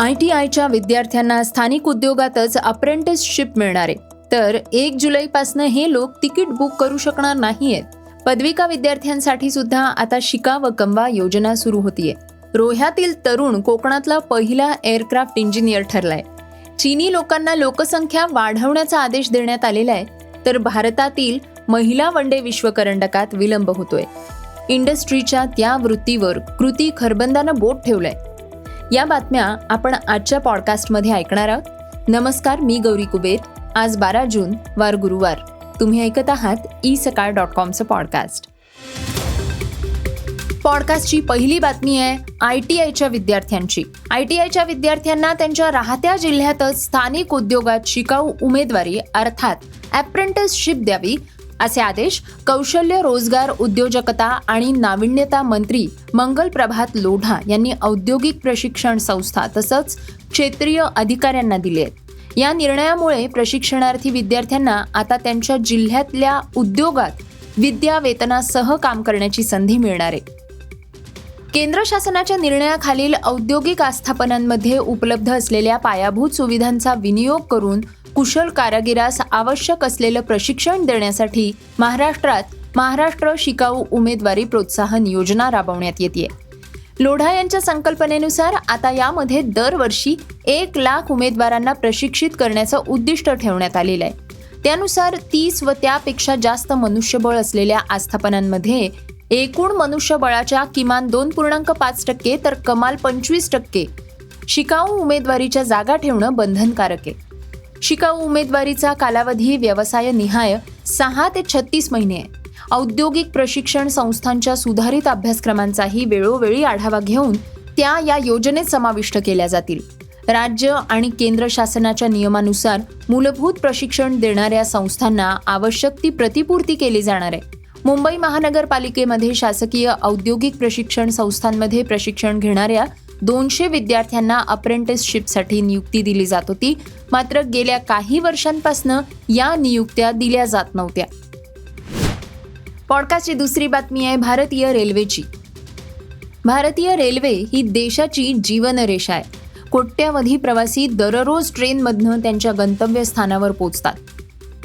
I T आयच्या विद्यार्थ्यांना स्थानिक उद्योगातच अप्रेंटिसशिप मिळणार आहे. तर एक जुलैपासनं हे लोक तिकीट बुक करू शकणार नाहीयेत. पदविका विद्यार्थ्यांसाठी सुद्धा आता शिका व कमवा योजना सुरू होतीये. रोह्यातील तरुण कोकणातला पहिला एअरक्राफ्ट इंजिनियर ठरलाय. चीनी लोकांना लोकसंख्या वाढवण्याचा आदेश देण्यात आलेला आहे तर भारतातील महिला वनडे विश्वकरंडकात विलंब होतोय. इंडस्ट्रीच्या त्या वृत्तीवर कृती खरबंदानं बोट ठेवलंय. या बातम्या आपण आजच्या पॉडकास्टमध्ये ऐकणार आहोत. नमस्कार मी गौरी कुबेर. आज बारा जून वार गुरुवार. तुम्ही ऐकत आहात ई सकाळ डॉट कॉमचं पॉडकास्ट पॉडकास्टची पहिली बातमी आहे आय टी आयच्या विद्यार्थ्यांची. आय टी आयच्या विद्यार्थ्यांना त्यांच्या राहत्या जिल्ह्यातच स्थानिक उद्योगात शिकाऊ उमेदवारी अर्थात अप्रेंटिसशिप द्यावी असे आदेश कौशल्य रोजगार उद्योजकता आणि नाविन्यता मंत्री मंगल प्रभात लोढा यांनी औद्योगिक प्रशिक्षण संस्था तसंच क्षेत्रीय अधिकाऱ्यांना दिले आहेत. या निर्णयामुळे प्रशिक्षणार्थी विद्यार्थ्यांना आता त्यांच्या जिल्ह्यातल्या उद्योगात विद्या वेतनासह काम करण्याची संधी मिळणार आहे. केंद्र शासनाच्या निर्णयाखालील औद्योगिक आस्थापनांमध्ये उपलब्ध असलेल्या पायाभूत सुविधांचा विनियोग करून कुशल कारागिरास आवश्यक असलेलं प्रशिक्षण देण्यासाठी महाराष्ट्रात महाराष्ट्र शिकाऊ उमेदवारी प्रोत्साहन योजना राबवण्यात येते लोढा यांच्या संकल्पनेनुसार आता यामध्ये दरवर्षी एक लाख उमेदवारांना प्रशिक्षित करण्याचं उद्दिष्ट ठेवण्यात आलेलं आहे. त्यानुसार तीस व त्यापेक्षा जास्त मनुष्यबळ असलेल्या आस्थापनांमध्ये एकूण मनुष्यबळाच्या किमान दोन पूर्णांक पाच टक्के तर कमाल पंचवीस टक्के शिकाऊ उमेदवारीच्या जागा ठेवणं बंधनकारक आहे. शिकाऊ उमेदवारीचा कालावधी व्यवसाय निहाय सहा ते छत्तीस महिने. आहे औद्योगिक प्रशिक्षण संस्थांच्या सुधारित अभ्यासक्रमांचाही वेळोवेळी आढावा घेऊन त्या या योजनेत समाविष्ट केल्या जातील. राज्य आणि केंद्र शासनाच्या नियमानुसार मूलभूत प्रशिक्षण देणाऱ्या संस्थांना आवश्यक ती प्रतिपूर्ती केली जाणार आहे. मुंबई महानगरपालिकेमध्ये शासकीय औद्योगिक प्रशिक्षण संस्थांमध्ये प्रशिक्षण घेणाऱ्या दोनशे विद्यार्थ्यांना अप्रेंटिसशिपसाठी नियुक्ती दिली जात होती. मात्र गेल्या काही वर्षांपासून या नियुक्त्या दिल्या जात नव्हत्या. पॉडकास्टची दुसरी बातमी आहे भारतीय रेल्वेची. भारतीय रेल्वे ही देशाची जीवनरेषा आहे. कोट्यावधी प्रवासी दररोज ट्रेनमधनं त्यांच्या गंतव्यस्थानावर पोचतात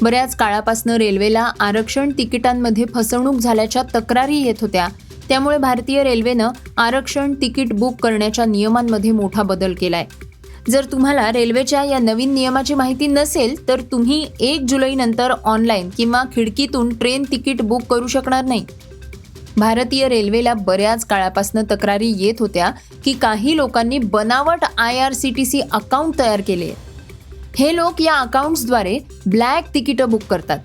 बऱ्याच काळापासून रेल्वेला आरक्षण तिकिटांमध्ये फसवणूक झाल्याच्या तक्रारी येत होत्या. त्यामुळे भारतीय रेल्वेनं आरक्षण तिकीट बुक करण्याच्या नियमांमध्ये मोठा बदल केलाय. जर तुम्हाला रेल्वेच्या या नवीन नियमाची माहिती नसेल तर तुम्ही एक जुलैनंतर ऑनलाईन किंवा खिडकीतून ट्रेन तिकीट बुक करू शकणार नाही. भारतीय रेल्वेला बऱ्याच काळापासून तक्रारी येत होत्या की काही लोकांनी बनावट I R C T C account तयार केले. हे लोक या अकाउंट्सद्वारे ब्लॅक तिकीटं बुक करतात.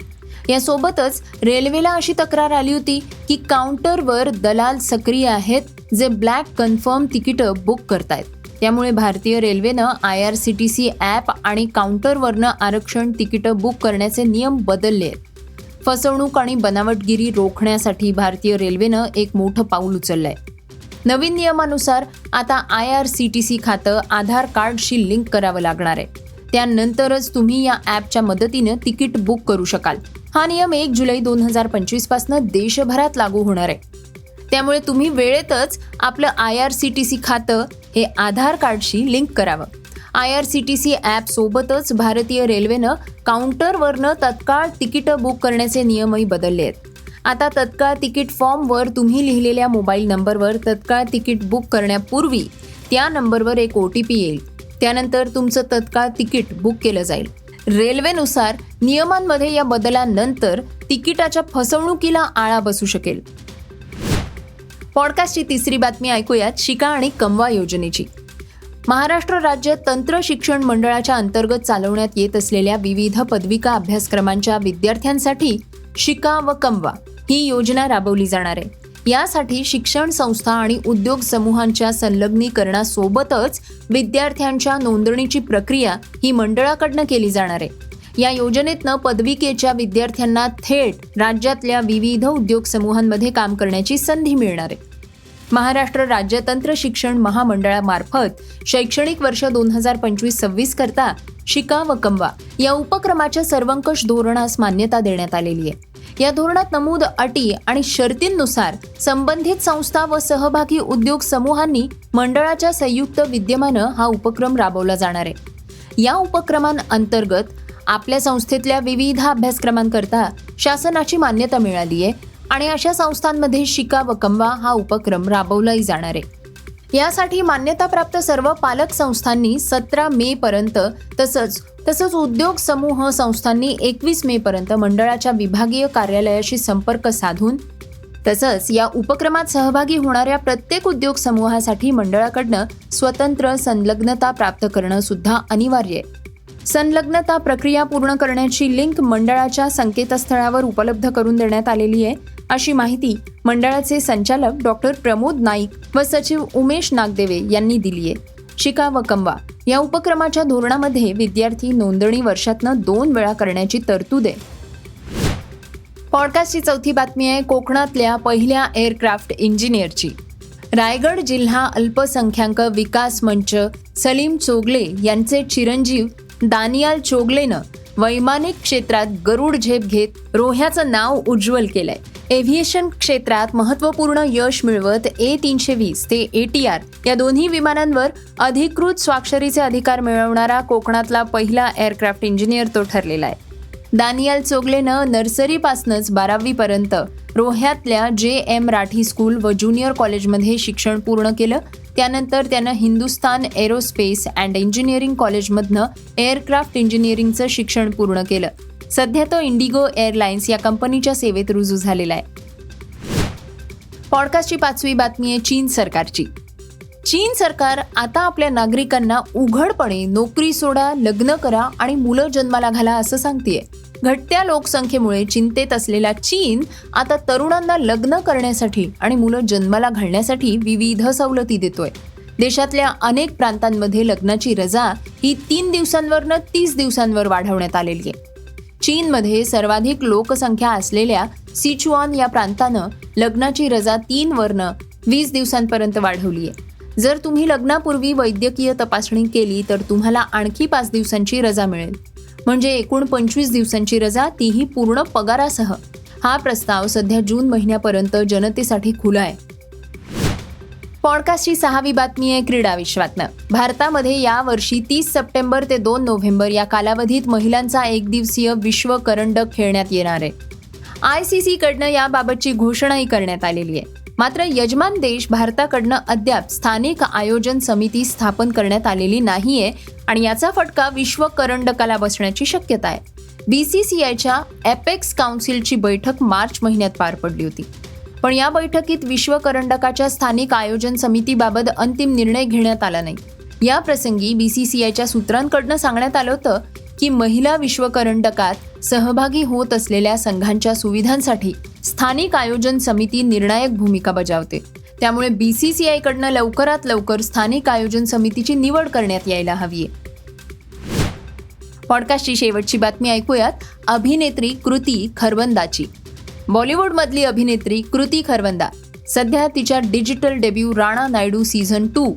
यासोबतच रेल्वेला अशी तक्रार आली होती की काउंटरवर दलाल सक्रिय आहेत जे ब्लॅक कन्फर्म तिकीटं बुक करतायत. त्यामुळे भारतीय रेल्वेनं I R C T C app आणि काउंटरवरनं आरक्षण तिकीटं बुक करण्याचे नियम बदलले आहेत. फसवणूक आणि बनावटगिरी रोखण्यासाठी भारतीय रेल्वेनं एक मोठं पाऊल उचललंय. नवीन नियमानुसार आता I R C T C खातं आधार कार्डशी लिंक करावं लागणार आहे. त्यानंतरच तुम्ही या ॲपच्या मदतीनं तिकीट बुक करू शकाल. हा नियम एक जुलै दोन हजार पंचवीसपासून देशभरात लागू होणार आहे. त्यामुळे तुम्ही वेळेतच आपलं I R C T C खातं हे आधार कार्डशी लिंक करावं. I R C T C app सोबतच भारतीय रेल्वेनं काउंटरवरनं तत्काळ तिकीटं बुक करण्याचे नियमही बदलले आहेत. आता तत्काळ तिकीट फॉर्मवर तुम्ही लिहिलेल्या मोबाईल नंबरवर तत्काळ तिकीट बुक करण्यापूर्वी त्या नंबरवर एक ओ टी पी येईल. त्यानंतर तुमचं तत्काळ तिकीट बुक केलं जाईल. रेल्वेनुसार नियमांमध्ये या बदलांनंतर तिकिटाच्या फसवणुकीला आळा बसू शकेल. पॉडकास्टची तिसरी बातमी ऐकूयात शिका आणि कमवा योजनेची. महाराष्ट्र राज्य तंत्र शिक्षण मंडळाच्या अंतर्गत चालवण्यात येत असलेल्या विविध पदविका अभ्यासक्रमांच्या विद्यार्थ्यांसाठी शिका व कमवा ही योजना राबवली जाणार आहे. यासाठी शिक्षण संस्था आणि उद्योग समूहांच्या संलग्नीकरणासोबतच विद्यार्थ्यांच्या नोंदणीची प्रक्रिया ही मंडळाकडनं केली जाणार आहे. या योजनेतनं पदविकेच्या विद्यार्थ्यांना थेट राज्यातल्या विविध उद्योग समूहांमध्ये काम करण्याची संधी मिळणार आहे. महाराष्ट्र राज्य तंत्र शिक्षण महामंडळामार्फत शैक्षणिक वर्ष दोन हजार पंचवीस सव्वीस करता शिका व कमवा या उपक्रमाच्या सर्वंकष धोरणास मान्यता देण्यात आलेली आहे. या धोरणात नमूद अटी आणि शर्तींनुसार संबंधित संस्था व सहभागी उद्योग समूहांनी मंडळाच्या संयुक्त विद्यमानं हा उपक्रम राबवला जाणार आहे. या उपक्रमांअंतर्गत आपल्या संस्थेतल्या विविध अभ्यासक्रमांकरता शासनाची मान्यता मिळाली आहे आणि अशा संस्थांमध्ये शिका व कमवा हा उपक्रम राबवलाही जाणार आहे. यासाठी मान्यताप्राप्त सर्व पालक संस्थांनी सतरा मे पर्यंत तसंच तसंच उद्योग समूह संस्थांनी एकवीस मे पर्यंत मंडळाच्या विभागीय कार्यालयाशी संपर्क साधून तसंच या उपक्रमात सहभागी होणाऱ्या प्रत्येक उद्योग समूहासाठी मंडळाकडनं स्वतंत्र संलग्नता प्राप्त करणं सुद्धा अनिवार्य आहे. संलग्नता प्रक्रिया पूर्ण करण्याची लिंक मंडळाच्या संकेतस्थळावर उपलब्ध करून देण्यात आलेली आहे. अशी माहिती मंडळाचे संचालक डॉक्टर प्रमोद नाईक व सचिव उमेश नागदेवे यांनी दिली आहे. शिका व कमवा या उपक्रमाच्या धोरणामध्ये विद्यार्थी नोंदणी वर्षातनं दोन वेळा करण्याची तरतूद आहे. पॉडकास्टची चौथी बातमी आहे कोकणातल्या पहिल्या एअरक्राफ्ट इंजिनियरची. रायगड जिल्हा अल्पसंख्याक विकास मंच सलीम चोगले यांचे चिरंजीव दानियाल चोगलेनं वैमानिक क्षेत्रात गरुड झेप घेत रोह्याचं नाव उज्ज्वल केलंय. एव्हिएशन क्षेत्रात महत्त्वपूर्ण यश मिळवत ए तीनशे वीस ते ए टी आर या दोन्ही विमानांवर अधिकृत स्वाक्षरीचे अधिकार मिळवणारा कोकणातला पहिला एअरक्राफ्ट इंजिनियर तो ठरलेला आहे. दानियाल चोगलेनं नर्सरीपासूनच बारावीपर्यंत रोह्यातल्या जे एम राठी स्कूल व ज्युनियर कॉलेजमध्ये शिक्षण पूर्ण केलं त्यानंतर त्यानं हिंदुस्तान एरोस्पेस अँड इंजिनिअरिंग कॉलेजमधनं एअरक्राफ्ट इंजिनिअरिंगचं शिक्षण पूर्ण केलं. सध्या तो इंडिगो एअरलाइन्स या कंपनीच्या सेवेत रुजू झालेला आहे. पॉडकास्टची पाचवी बातमी आहे चीन सरकारची. चीन सरकार आता आपल्या नागरिकांना उघडपणे नोकरी सोडा लग्न करा आणि मुलं जन्माला घाला असं सांगतेय. घटत्या लोकसंख्येमुळे चिंतेत असलेला चीन आता तरुणांना लग्न करण्यासाठी आणि मुलं जन्माला घालण्यासाठी विविध सवलती देतोय. देशातल्या अनेक प्रांतांमध्ये लग्नाची रजा ही तीन दिवसांवरनं तीस दिवसांवर वाढवण्यात आलेली आहे. चीनमध्ये सर्वाधिक लोकसंख्या असलेल्या सिचुआन या प्रांतानं लग्नाची रजा तीन वरनं वीस दिवसांपर्यंत वाढवली आहे. जर तुम्ही लग्नापूर्वी वैद्यकीय तपासणी केली तर तुम्हाला आणखी पाच दिवसांची रजा मिळेल. म्हणजे एकूण पंचवीस दिवसांची रजा तीही पूर्ण पगारासह. हा प्रस्ताव सध्या जून महिन्यापर्यंत जनतेसाठी खुला आहे. पॉडकास्टची सहावी बातमी आहे क्रीडा विश्वातनं. भारतामध्ये यावर्षी तीस सप्टेंबर ते दोन नोव्हेंबर या कालावधीत महिलांचा एकदिवसीय विश्व करंडक खेळण्यात येणार आहे. आय सी सीकडनं याबाबतची घोषणाही करण्यात आलेली आहे. मात्र यजमान देश भारताकडनं अद्याप स्थानिक आयोजन समिती स्थापन करण्यात आलेली नाहीये आणि याचा फटका विश्व करंडकाला बसण्याची शक्यता आहे. बी सी सी आयच्या एपेक्स काउन्सिलची बैठक मार्च महिन्यात पार पडली होती. पण या बैठकीत विश्व करंडकाच्या स्थानिक आयोजन समितीबाबत अंतिम निर्णय घेण्यात आला नाही. या प्रसंगी आयच्या सूत्रांकडनं सांगण्यात आलं होतं की महिला विश्वकरंडकात सहभागी होत असलेल्या संघांच्या सुविधांसाठी स्थानिक आयोजन समिती निर्णायक भूमिका बजावते. त्यामुळे बी सी सी आयकडनं लवकरात लवकर स्थानिक आयोजन समितीची निवड करण्यात यायला हवी आहे पॉडकास्टची शेवटची बातमी ऐकूयात. अभिनेत्री कृती खरवंदाची. बॉलिवूडमधली अभिनेत्री कृती खरवंदा. सध्या तिच्या digital debut Rana Naidu season two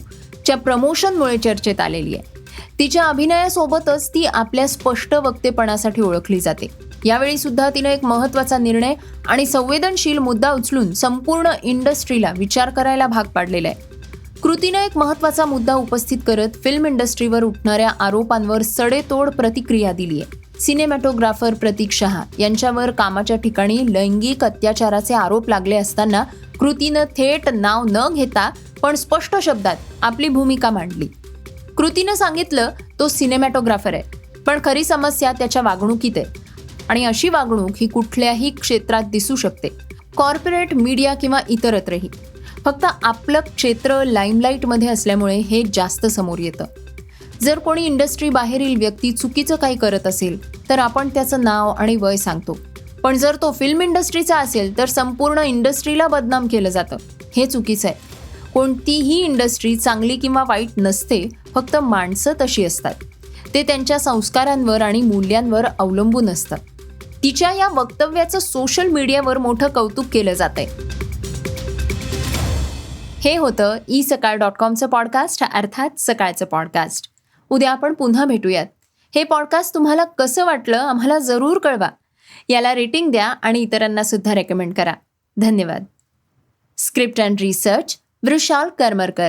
च्या प्रमोशनमुळे चर्चेत आलेली आहे तिच्या अभिनयासोबतच ती आपल्या स्पष्ट वक्तेपणासाठी ओळखली जाते. यावेळी सुद्धा तिनं एक महत्त्वाचा निर्णय आणि संवेदनशील मुद्दा उचलून संपूर्ण इंडस्ट्रीला विचार करायला भाग पाडलेला आहे. कृतीनं एक महत्त्वाचा मुद्दा उपस्थित करत फिल्म इंडस्ट्रीवर उठणाऱ्या आरोपांवर सडेतोड प्रतिक्रिया दिली आहे. सिनेमॅटोग्राफर प्रतीक शहा यांच्यावर कामाच्या ठिकाणी लैंगिक अत्याचाराचे आरोप लागले असताना कृतीनं थेट नाव न घेता पण स्पष्ट शब्दात आपली भूमिका मांडली. कृतीनं सांगितलं तो सिनेमॅटोग्राफर आहे. पण खरी समस्या त्याच्या वागणुकीत आहे. आणि अशी वागणूक ही कुठल्याही क्षेत्रात दिसू शकते. कॉर्पोरेट मीडिया किंवा इतरत्रही. फक्त आपलं क्षेत्र लाईमलाईटमध्ये असल्यामुळे हे जास्त समोर येतं. जर कोणी इंडस्ट्री बाहेरील व्यक्ती चुकीचं काही करत असेल तर आपण त्याचं नाव आणि वय सांगतो. पण जर तो फिल्म इंडस्ट्रीचा असेल तर संपूर्ण इंडस्ट्रीला बदनाम केलं जातं. हे चुकीचं आहे. कोणतीही इंडस्ट्री चांगली किंवा वाईट नसते फक्त माणसं तशी असतात. ते त्यांच्या संस्कारांवर आणि मूल्यांवर अवलंबून असतं तिच्या या वक्तव्याचं सोशल मीडियावर मोठं कौतुक केलं जात आहे हे होतं ई सकाळ डॉट कॉमचं पॉडकास्ट अर्थात सकाळचं पॉडकास्ट. उद्या आपण पुन्हा भेटूयात. हे पॉडकास्ट तुम्हाला कसं वाटलं आम्हाला जरूर कळवा. याला रेटिंग द्या आणि इतरांना सुद्धा रेकमेंड करा. धन्यवाद. Script and research Vrushal Karmarkar.